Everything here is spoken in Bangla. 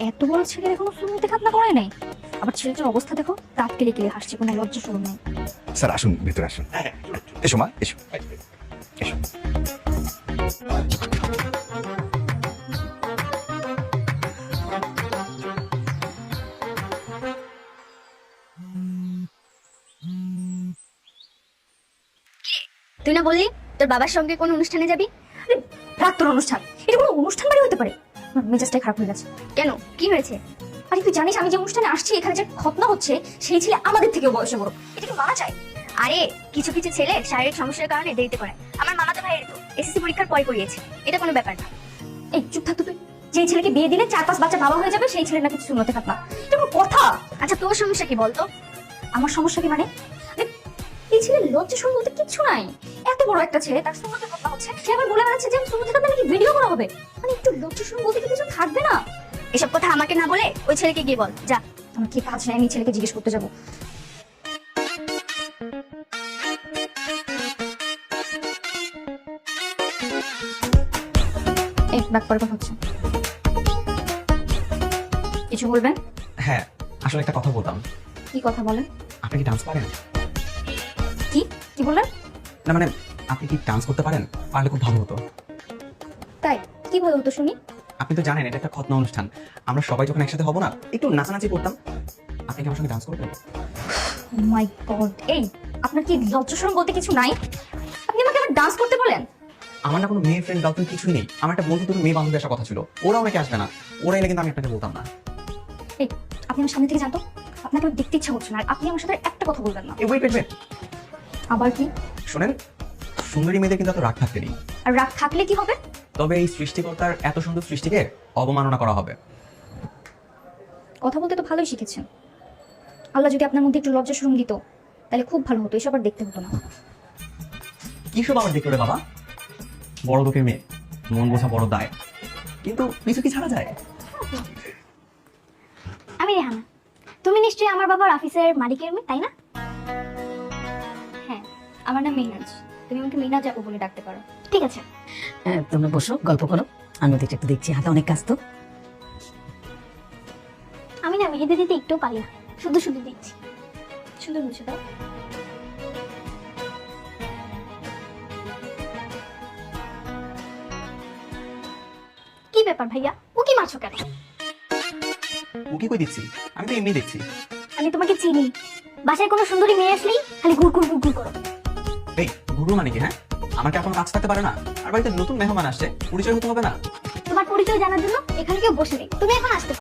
এত বড় ছেলে এখনও সুন্নতে খাতনা করে নাই? আবার ছেলেটার অবস্থা দেখো দাঁত কেলে কেলে হাসছে কোনো লজ্জা শুরু নেই। স্যার আসুন ভেতরে আসুন। এসো মা এসো। এসো। তুই না বললি তোর বাবার সঙ্গে কোন অনুষ্ঠানে যাবি? রাত তোর অনুষ্ঠান। এটা কোনো অনুষ্ঠান বাড়ি হতে পারে। মেজাজটাই খারাপ হয়ে গেছে। কেন? কি হয়েছে? আরে তুই জানিস আমি যে অনুষ্ঠানে আসছি এখানে যে খতনা হচ্ছে সেই ছেলে আমাদের থেকেও বয়সে বড়। এটা কি মানা যায়? আরে কিছু কিছু ছেলে শারীরিক সমস্যার কারণে দেরিতে করে আমার মামাতো ভাইয়ের তো এসএসসি পরীক্ষার পরে করিয়েছে এটা কোনো ব্যাপার না। এই চুপ থাকতো তুই। যে ছেলেকে বিয়ে দিলে চার পাঁচ বাচ্চা বাবা হয়ে যাবে সেই ছেলের নাকি শুনতে খাতনা এটা কোনো কথা? আচ্ছা তোর সমস্যা কি বলতো? আমার সমস্যা কি মানে? এই ছেলে লজ্জা শুরু বলতে কিচ্ছু নাই। এত বড় একটা ছেলে তার সুন্দর কথা হচ্ছে সে আবার বলে বেড়াচ্ছে যে সুন্দর কথা নাকি ভিডিও করা হবে। বলতে কি কিছু থাকবে না? এসব কথা আমাকে না বলে ওই ছেলেকে গিয়ে বল। যা আমার কি কাজ নেই আমি ছেলেকে জিজ্ঞেস করতে যাব। ব্যাক কথা হচ্ছে। কিছু বলবেন? হ্যাঁ আসলে একটা কথা বলতাম। কি কথা বলেন? আপনি কি ডান্স পারেন? কি? কি বললেন? না মানে আপনি কি ডান্স করতে পারেন? পারলে খুব ভালো হতো। তাই কি বলব তো শুনি। আপনি তো জানেন এটা একটা খতনা অনুষ্ঠান। আমরা সবাই যখন একসাথে হব না একটু নাচানাচি করতাম। আপনি কি আমার সঙ্গে ডান্স করবেন? মাই গড এই আপনার কি লজ্জা শরম বলতে কিছু নাই? আপনি আমাকে আবার ডান্স করতে বলেন? আমার না কোনো মেয়ে ফ্রেন্ড গার্লফ্রেন্ড কিছুই নেই। আমার একটা বন্ধু দুটো মেয়ে বান্ধবী আসার কথা ছিল। ওরাও নাকি আসবে না। ওরা এলে কিন্তু আমি আপনাকে বলতাম না। এই আপনি আমার সামনে থেকে জানতো আপনাকে আমার দেখতে ইচ্ছা করছে না আর আপনি আমার সাথে একটা কথা বলবেন না। এই ওয়েট ওয়েট আবার কি? শোনেন সুন্দরী মেয়েদের কিন্তু এত রাগ থাকতে নেই। আর রাগ থাকলে কি হবে? তবে এই সৃষ্টিকর্তার এত সুন্দর সৃষ্টিকে অবমাননা করা হবে। কথা বলতে তো ভালোই শিখেছেন। আল্লাহ যদি আপনার মধ্যে একটু লজ্জা শরম দিত তাহলে খুব ভালো হতো এসব আর দেখতে হতো না। কি সব আবার দেখতে বাবা? বড় লোকের মেয়ে মন বোঝা বড় দায়। কিন্তু কিছু কি ছাড়া যায়? আমি রেহানা। তুমি নিশ্চয়ই আমার বাবার অফিসের মালিকের মেয়ে তাই না? হ্যাঁ আমার নাম মিনাজ তুমি আমাকে মিনাজ আপু বলে ডাকতে পারো। ঠিক আছে। হ্যাঁ তোমরা বসো গল্প করো। আমি ওদিকটা একটু দেখছি হাতে অনেক কাজ তো। আমি না মেহেদি দিতে একটু পারি না। শুধু শুধু দিচ্ছি সুন্দর মুছে দাও কি ব্যাপার ভাইয়া? ও কি মারছো কেন ও কি কই দিচ্ছি? আমি তো এমনি দেখছি। আমি তোমাকে চিনি। বাসায় কোনো সুন্দরী মেয়ে আসলেই খালি ঘুর ঘুর ঘুর ঘুর করো। এই গুরু মানে কি হ্যাঁ? আমার কি এখন কাজ থাকতে পারে না। আর বাড়িতে নতুন মেহমান আসছে, পরিচয় হতে হবে না। তোমার পরিচয় জানার জন্য এখানে কেউ বসে নেই। তুমি এখন আসতে